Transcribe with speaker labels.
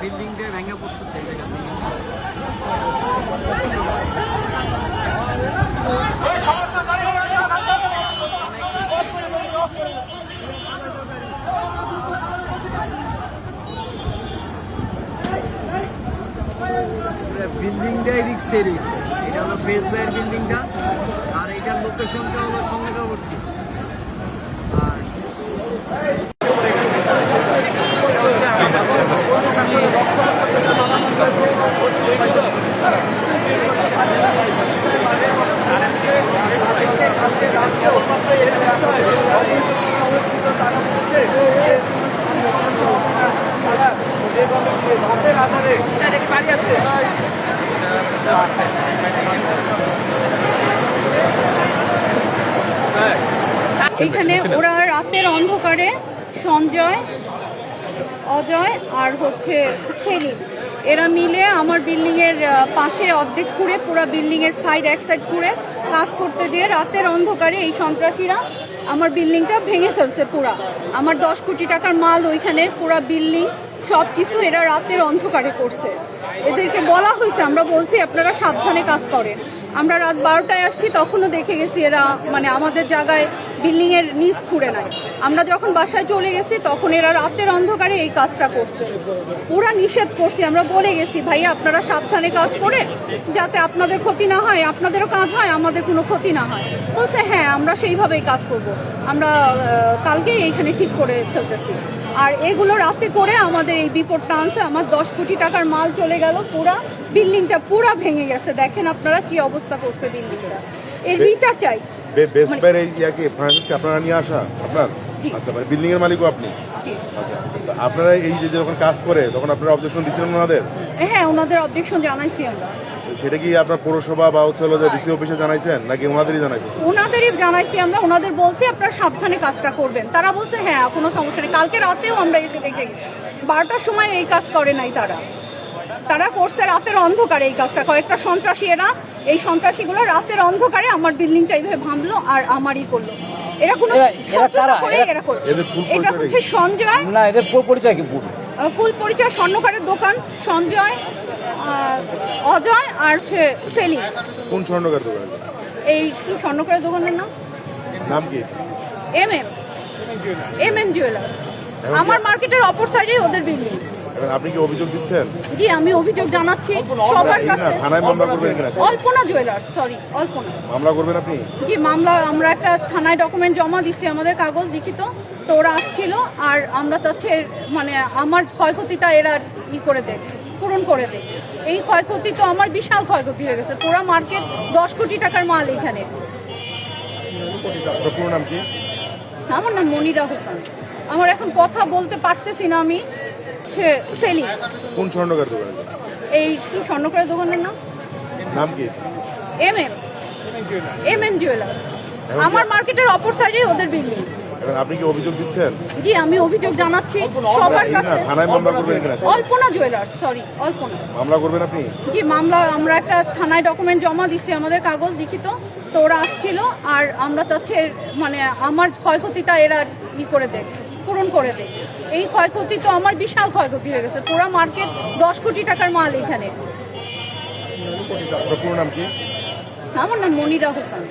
Speaker 1: বিল্ডিংটা ভেঙে পড়তেছে জায়গা বিল্ডিংটাই রিক্স এটা হলো ফেস বিল্ডিংটা আর এটার লোকেশনটা হলো সঙ্গে
Speaker 2: এখানে ওরা রাতের অন্ধকারে সঞ্জয় অজয় আর হচ্ছে সেলিম এরা মিলে আমার বিল্ডিং এর পাশে অর্ধেক খুঁড়ে পুরো বিল্ডিং এর সাইড এক সাইড খুঁড়ে কাজ করতে দিয়ে রাতের অন্ধকারে এই সন্ত্রাসীরা আমার বিল্ডিংটা ভেঙে ফেলছে পুরা। আমার দশ কোটি টাকার মাল ওইখানে পুরা বিল্ডিং সব কিছু এরা রাতের অন্ধকারে করছে। এদেরকে বলা হয়েছে, আমরা বলছি আপনারা সাবধানে কাজ করেন। আমরা রাত বারোটায় আসছি, তখনও দেখে গেছি এরা মানে আমাদের জায়গায় বিল্ডিং এর নিচ খুঁড়ে নাই। আমরা যখন বাসায় চলে গেছি তখন এরা রাতের অন্ধকারে এই কাজটা করছে। পুরা নিষেধ করছি। আমরা বলে গেছি ভাইয়া আপনারা সাবধানে কাজ করে যাতে আপনাদের ক্ষতি না হয় আপনাদেরও কাজ হয় আমাদের কোনো ক্ষতি না হয়। বলছে হ্যাঁ আমরা সেইভাবেই কাজ করব। আমরা আহ, কালকেই এইখানে ঠিক করে ফেলতেছি। আর এগুলো রাতে করে আমাদের এই বিপদটা আনছে। আমার দশ কোটি টাকার মাল চলে গেল পুরা বিল্ডিংটা পুরা ভেঙে গেছে। দেখেন আপনারা কি অবস্থা করছে বিল্ডিংটা। এর বিচার চাই।
Speaker 3: বেস্ট এই ইয়াকে ফার্নিচারকে আপনারা নিয়ে আসা? আপনার। আচ্ছা মানে বিল্ডিং এর মালিকও আপনি? আচ্ছা আপনারা এই যে যখন কাজ করে তখন আপনারা অবজেকশন দিচ্ছিলেন ওনাদের?
Speaker 2: হ্যাঁ ওনাদের অবজেকশন জানাইছি আমরা।
Speaker 3: সেটা কি আপনার পৌরসভা বা হচ্ছে হলো যে ডিসি অফিসে জানাইছেন নাকি ওনাদেরই জানাইছেন?
Speaker 2: ওনাদেরই জানাইছি আমরা ওনাদের বলছি আপনারা সাবধানে কাজটা করবেন। তারা বলছে হ্যাঁ কোনো সমস্যা নেই। কালকে রাতেও আমরা এসে দেখে গেছি। বারোটার সময় এই কাজ করে নাই তারা। তারা করছে রাতের অন্ধকারে এই কাজটা। কয়েকটা সন্ত্রাসী এরা এই সন্ত্রাসীগুলো রাতের অন্ধকারে আমার বিল্ডিংটা এইভাবে ভাঙলো আর আমারই করল। এরা কোনো
Speaker 4: এরা- এরা
Speaker 2: শত্রুতা
Speaker 4: করে? এরা-
Speaker 2: এরা করল এটা হচ্ছে সঞ্জয়।
Speaker 4: না এদের পুরো পরিচয় কি পুরো
Speaker 2: ফুল পরিচয় স্বর্ণকারের দোকান সঞ্জয় অজয় আর সে- সেলিম।
Speaker 3: কোন স্বর্ণকার দোকান?
Speaker 2: এই কি স্বর্ণকারের দোকানের নাম?
Speaker 3: নাম কি?
Speaker 2: M M M M jeweller আমার মার্কেটের অপর সাইডে ওদের বিল্ডিং।
Speaker 3: আপনি কি অভিযোগ দিচ্ছেন?
Speaker 2: জি আমি অভিযোগ জানাচ্ছি সবার কাছে।
Speaker 3: থানায় মামলা করবেন কিনা
Speaker 2: অল্পনা জুয়েলার্স সরি অল্পনা
Speaker 3: মামলা করবেন আপনি?
Speaker 2: জি মামলা আমরা একটা থানায় ডকুমেন্ট জমা দিচ্ছি আমাদের কাগজ লিখিত তো ওরা আসছিল আর আমরা তো মানে আমার ক্ষয়ক্ষতিটা এরা ই করে দেয় পূরণ করে দেয়। এই ক্ষয়ক্ষতি তো আমার বিশাল ক্ষয়ক্ষতি হয়ে গেছে পুরো মার্কেট দশ কোটি টাকার মাল এখানে। আমার নাম মনিরা হোসেন। আমার এখন কথা বলতে পারতেছি না আমি। সে- সেলিম।
Speaker 3: কোন স্বর্ণকার দোকান
Speaker 2: এই কি স্বর্ণকারের দোকানের নাম?
Speaker 3: নাম কি?
Speaker 2: M M M M jeweller আমার মার্কেটের অপর সাইডে ওদের বিল্ডিং
Speaker 3: আপনি কি অভিযোগ দিচ্ছেন?
Speaker 2: জি আমি অভিযোগ জানাচ্ছি। সবার কাছে
Speaker 3: থানায় মামলা করবেন কিনা
Speaker 2: অল্পনা জুয়েলার্স সরি অল্পনা।
Speaker 3: মামলা করবেন আপনি?
Speaker 2: জি মামলা আমরা একটা থানায় ডকুমেন্ট জমা দিচ্ছি আমাদের কাগজ লিখিত তো ওরা আসছিল আর আমরা তো হচ্ছে মানে আমার ক্ষয়ক্ষতিটা এরা ই করে দেয় পূরণ করে দেয় এই ক্ষয়ক্ষতি তো আমার বিশাল ক্ষয়ক্ষতি হয়ে গেছে। পুরো মার্কেট দশ কোটি টাকার মাল এখানে। আমার নাম মনিরা হোসেন।